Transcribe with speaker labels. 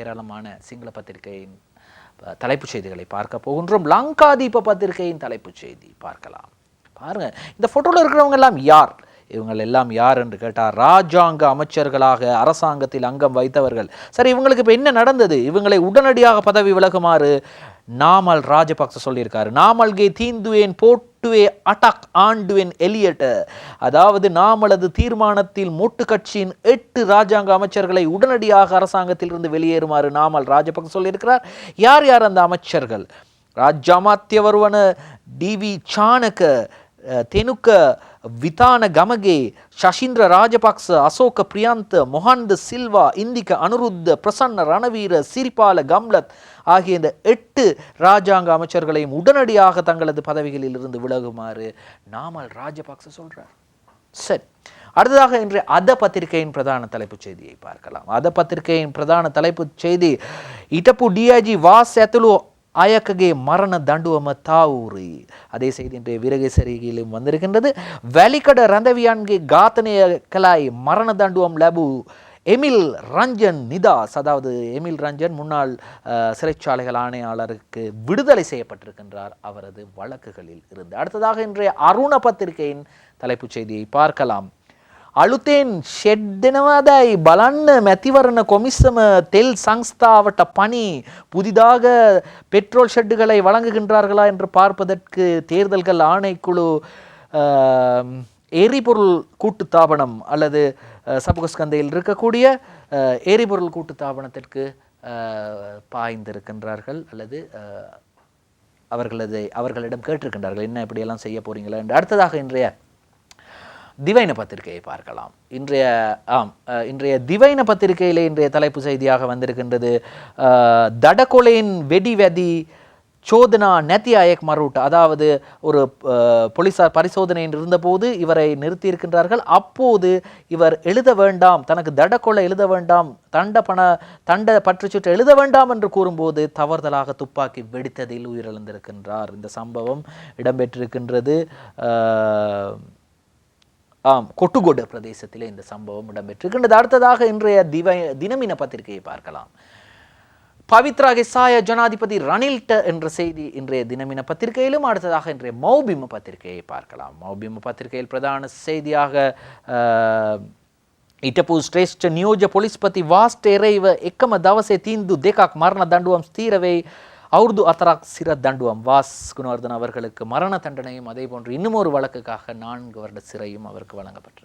Speaker 1: ஏராளமான சிங்கள பத்திரிகையின் தலைப்புச் செய்திகளை பார்க்க போகின்றோம். லங்காதீப பத்திரிகையின் தலைப்புச் செய்தி பார்க்கலாம். பாருங்க இந்த ஃபோட்டோவில் இருக்கிறவங்க எல்லாம் யார்? இவங்கள் எல்லாம் யார் என்று கேட்டால் ராஜாங்க அமைச்சர்களாக அரசாங்கத்தில் அங்கம் வைத்தவர்கள். சரி இவங்களுக்கு இப்போ என்ன நடந்தது? இவங்களை உடனடியாக பதவி விலகுமாறு நாமல் ராஜபக்ச சொல்லியிருக்காரு. நாமல்கே தீந்துவேன் முட்டுவே அட்டாக் ஆண்டுவேன் எலியட். அதாவது நாமளது தீர்மானத்தில் மூட்டு கட்சியின் எட்டு ராஜாங்க அமைச்சர்களை உடனடியாக அரசாங்கத்தில் இருந்து வெளியேறுமாறு நாமல் ராஜபக்ச சொல்லியிருக்கிறார். யார் யார் அந்த அமைச்சர்கள்? ராஜ்யமாத்திய வருவன டிவி சாணக்க தெனுக்க விதான கமகே ශෂින්ද්‍ර ராஜபக்ச அசோக ප්‍රියන්ත மொஹாந்த சில்வா ඉන්දික அனுருத்த பிரசன்ன ரணவீர சிரிபால கம்லத் ஆகிய இந்த எட்டு ராஜாங்க அமைச்சர்களையும் உடனடியாக தங்களது பதவிகளில் இருந்து விலகுமாறு நாமல் ராஜபக்ச சொல்றார். சரி அடுத்ததாக இன்று அத பத்திரிகையின் பிரதான தலைப்புச் செய்தியை பார்க்கலாம். அத பத்திரிகையின் பிரதான தலைப்புச் செய்தி இட்டப்பு டிஐஜி வா எத்தலு அயக்ககே மரண தண்டுவம தாவூரி அதே செய்தி இன்றைய விரகேசரியிலும் வந்திருக்கின்றது. வலிகட ரந்தவியான்கே காத்தனைய கலாய் மரண தண்டுவம் லபு. எமில் ரஞ்சன் நிதாஸ் அதாவது எமில் ரஞ்சன் முன்னாள் சிறைச்சாலைகள் ஆணையாளருக்கு விடுதலை செய்யப்பட்டிருக்கின்றார். அவரது வழக்குகளில் இருந்து. அடுத்ததாக இன்றைய அருண பத்திரிகையின் தலைப்புச் செய்தியை பார்க்கலாம். අලුතෙන් ෂෙඩ්දෙනවාදයි බලන්න මැතිවරණ කොමිස්සම தெல் සංස්ථාවට பணி புதிதாக பெட்ரோல் ஷெட்டுகளை வழங்குகின்றார்களா என்று பார்ப்பதற்கு தேர்தல்கள் ஆணைக்குழு ஆம், எரிபொருள் கூட்டுத்தாபனம் அல்லது அஹ், சபுகஸ்கந்தையில் இருக்கக்கூடிய அஹ், எரிபொருள் கூட்டுத்தாபனத்திற்கு அஹ், பாய்ந்திருக்கின்றார்கள் அல்லது அஹ், அவர்களது அவர்களிடம் கேட்டிருக்கின்றார்கள் என்ன இப்படியெல்லாம் செய்ய போறீங்களா என்று அடுத்ததாக இன்றைய திவைன பத்திரிகையை பார்க்கலாம். இன்றைய ஆம் இன்றைய திவைன பத்திரிகையில் இன்றைய தலைப்பு செய்தியாக வந்திருக்கின்றது அஹ், தடகொலையின் வெடிவெதி சோதனா நெத்தியாயக் மரூட் மருட். அதாவது ஒரு போலீஸார் போலீசார் பரிசோதனையில் இருந்தபோது இவரை நிறுத்தியிருக்கின்றார்கள். அப்போது இவர் எழுத வேண்டாம் தனக்கு தடக்கொலை எழுத வேண்டாம் தண்ட பண தண்ட பற்றுச்சுற்று எழுத வேண்டாம் என்று கூறும்போது தவறுதலாக துப்பாக்கி வெடித்ததில் உயிரிழந்திருக்கின்றார். இந்த சம்பவம் இடம்பெற்றிருக்கின்றது. கொட்டுகொடு பிரதேசத்திலே இந்த சம்பவம் இடம்பெற்றிருக்கின்றது அடுத்ததாக இன்றைய திவை தினமின பத்திரிகையை பார்க்கலாம் பவித்ரா கெசாய ஜனாதிபதி ரணில்ட என்ற செய்தி இன்றைய தினமின பத்திரிகையிலும் அடுத்ததாக இன்றைய மௌபிம பத்திரிகையை பார்க்கலாம் மௌபிம பத்திரிகையில் பிரதான செய்தியாக அஹ், ඉටපු ශ්‍රේෂ්ඨ නියෝජ පොලිස්පති වාස්ට එරෙයිව එකම දවසේ තීන්දු දෙකක් මරණ දඬුවම් ස්ථීරවෙයි அவுர்து அத்தராக் சிற தண்டுவம். வாஸ் குணவர்தன் அவர்களுக்கு மரண தண்டனையும் அதே போன்று இன்னும் ஒரு வழக்குக்காக நான்கு வருட சிறையும் அவருக்கு வழங்கப்பட்டது.